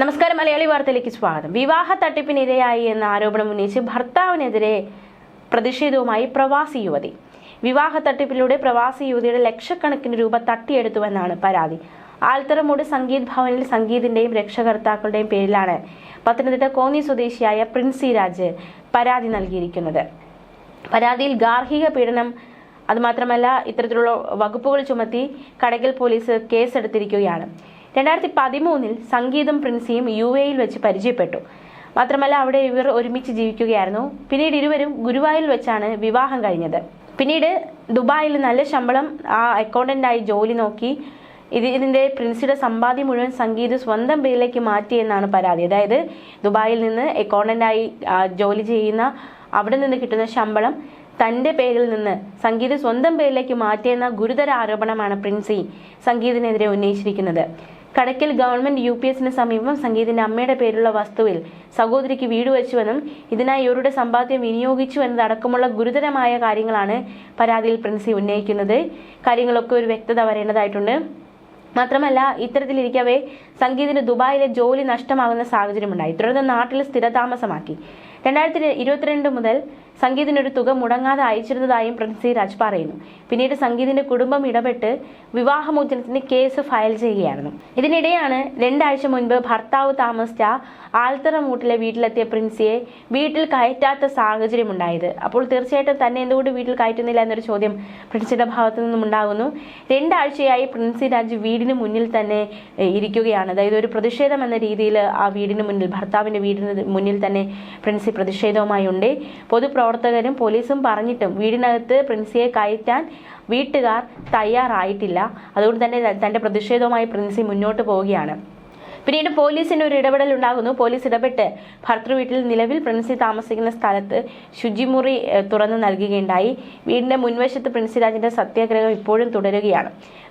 നമസ്കാരം. മലയാളി വാർത്തയിലേക്ക് സ്വാഗതം. വിവാഹ തട്ടിപ്പിനിരയായി എന്ന ആരോപണം ഉന്നയിച്ച് ഭർത്താവിനെതിരെ പ്രതിഷേധവുമായി പ്രവാസി യുവതി. വിവാഹ തട്ടിപ്പിലൂടെ പ്രവാസി യുവതിയുടെ ലക്ഷക്കണക്കിന് രൂപ തട്ടിയെടുത്തുവെന്നാണ് പരാതി. ആൽത്തറമൂട് സംഗീത് ഭവനിൽ സംഗീതിന്റെയും രക്ഷകർത്താക്കളുടെയും പേരിലാണ് പത്തനംതിട്ട കോന്നി സ്വദേശിയായ പ്രിൻസി രാജ് പരാതി നൽകിയിരിക്കുന്നത്. പരാതിയിൽ ഗാർഹിക പീഡനം അതുമാത്രമല്ല ഇത്തരത്തിലുള്ള വകുപ്പുകൾ ചുമത്തി കടകിൽ പോലീസ് കേസെടുത്തിരിക്കുകയാണ്. രണ്ടായിരത്തി പതിമൂന്നിൽ സംഗീതം പ്രിൻസിയും യു എയിൽ വെച്ച് പരിചയപ്പെട്ടു. മാത്രമല്ല അവിടെ ഇവർ ഒരുമിച്ച് ജീവിക്കുകയായിരുന്നു. പിന്നീട് ഇരുവരും ഗുരുവായൂരിൽ വെച്ചാണ് വിവാഹം കഴിഞ്ഞത്. പിന്നീട് ദുബായിൽ നല്ല ശമ്പളം ആ അക്കൗണ്ടന്റായി ജോലി നോക്കി ഇത് ഇതിന്റെ പ്രിൻസിയുടെ സമ്പാദ്യം മുഴുവൻ സംഗീത് സ്വന്തം പേരിലേക്ക് മാറ്റിയെന്നാണ് പരാതി. അതായത് ദുബായിൽ നിന്ന് അക്കൗണ്ടന്റായി ജോലി ചെയ്യുന്ന അവിടെ നിന്ന് കിട്ടുന്ന ശമ്പളം തന്റെ പേരിൽ നിന്ന് സംഗീത് സ്വന്തം പേരിലേക്ക് മാറ്റിയെന്ന ഗുരുതര ആരോപണമാണ് പ്രിൻസി സംഗീതിനെതിരെ ഉന്നയിച്ചിരിക്കുന്നത്. കടക്കൽ ഗവൺമെന്റ് യു പി എസിന് സമീപം സംഗീതിന്റെ അമ്മയുടെ പേരുള്ള വസ്തുവിൽ സഹോദരിക്ക് വീട് വെച്ചുവെന്നും ഇതിനായി ഇവരുടെ സമ്പാദ്യം വിനിയോഗിച്ചു എന്നതടക്കമുള്ള ഗുരുതരമായ കാര്യങ്ങളാണ് പരാതിയിൽ പ്രിൻസി ഉന്നയിക്കുന്നത്. കാര്യങ്ങളൊക്കെ ഒരു വ്യക്തത വരേണ്ടതായിട്ടുണ്ട്. മാത്രമല്ല ഇത്തരത്തിലിരിക്കവേ സംഗീതിന് ദുബായിലെ ജോലി നഷ്ടമാകുന്ന സാഹചര്യമുണ്ടായി. തുടർന്ന് നാട്ടിൽ സ്ഥിരതാമസമാക്കി. രണ്ടായിരത്തി ഇരുപത്തിരണ്ട് മുതൽ സംഗീതിനൊരു തുക മുടങ്ങാതെ അയച്ചിരുന്നതായും പ്രിൻസി രാജ് പറയുന്നു. പിന്നീട് സംഗീതിന്റെ കുടുംബം ഇടപെട്ട് വിവാഹമോചനത്തിന് കേസ് ഫയൽ ചെയ്യുകയായിരുന്നു. ഇതിനിടെയാണ് രണ്ടാഴ്ച മുൻപ് ഭർത്താവ് താമസിച്ച ആൽത്തറമൂട്ടിലെ വീട്ടിലെത്തിയ പ്രിൻസിയെ വീട്ടിൽ കയറ്റാത്ത സാഹചര്യം ഉണ്ടായത് അപ്പോൾ തീർച്ചയായിട്ടും തന്നെ എന്തുകൊണ്ട് വീട്ടിൽ കയറ്റുന്നില്ല എന്നൊരു ചോദ്യം പ്രിൻസിയുടെ ഭാഗത്തു നിന്നും ഉണ്ടാകുന്നു. രണ്ടാഴ്ചയായി പ്രിൻസി രാജ് വീടിന് മുന്നിൽ തന്നെ ഇരിക്കുകയാണ്. അതായത് ഒരു പ്രതിഷേധം എന്ന രീതിയിൽ ആ വീടിന് മുന്നിൽ ഭർത്താവിന്റെ വീടിന് മുന്നിൽ തന്നെ പ്രിൻസി പ്രതിഷേധവുമായി ഉണ്ട്. പൊതുപ്രവർത്തകരും പോലീസും പറഞ്ഞിട്ടും വീടിനകത്ത് പ്രിൻസിയെ കയറ്റാൻ വീട്ടുകാർ തയ്യാറായിട്ടില്ല. അതുകൊണ്ട് തന്നെ തന്റെ പ്രതിഷേധവുമായി പ്രിൻസി മുന്നോട്ട് പോവുകയാണ്. പിന്നീട് പോലീസിന്റെ ഒരു ഇടപെടൽ ഉണ്ടാകുന്നു. പോലീസ് ഇടപെട്ട് ഭർത്തൃ വീട്ടിൽ നിലവിൽ പ്രിൻസി താമസിക്കുന്ന സ്ഥലത്ത് ശുചിമുറി തുറന്നു നൽകുകയുണ്ടായി. വീടിന്റെ മുൻവശത്ത് പ്രിൻസിരാജിന്റെ സത്യാഗ്രഹം ഇപ്പോഴും തുടരുകയാണ്.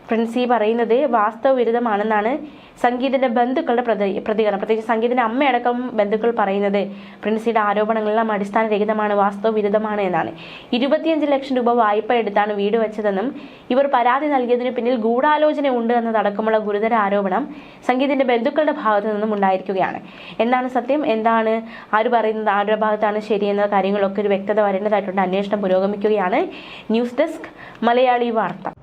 പ്രിൻസി പറയുന്നത് വാസ്തവ വിരുദ്ധമാണെന്നാണ് സംഗീതിന്റെ ബന്ധുക്കളുടെ പ്രതി- പ്രതികരണം. പ്രത്യേകിച്ച് സംഗീതിന്റെ അമ്മയടക്കം ബന്ധുക്കൾ പറയുന്നത്. പ്രിൻസിയുടെ ആരോപണങ്ങളെല്ലാം അടിസ്ഥാനരഹിതമാണ് വാസ്തവ വിരുദ്ധമാണ് എന്നാണ്. ഇരുപത്തിയഞ്ച് ലക്ഷം രൂപ വായ്പ എടുത്താണ് വീട് വെച്ചതെന്നും ഇവർ പരാതി നൽകിയതിന് പിന്നിൽ ഗൂഢാലോചന ഉണ്ട് എന്നതടക്കമുള്ള ഗുരുതര ആരോപണം സംഗീതിന്റെ ബന്ധുക്കളുടെ ഭാഗത്തു നിന്നും ഉണ്ടായിരിക്കുകയാണ്. എന്താണ് സത്യം? എന്താണ്? ആര് പറയുന്നത്? ആരുടെ ഭാഗത്താണ് ശരിയെന്ന കാര്യങ്ങളൊക്കെ ഒരു വ്യക്തത വരേണ്ടതായിട്ടുണ്ട്. അന്വേഷണം പുരോഗമിക്കുകയാണ്. ന്യൂസ് ഡെസ്ക് മലയാളി വാർത്ത.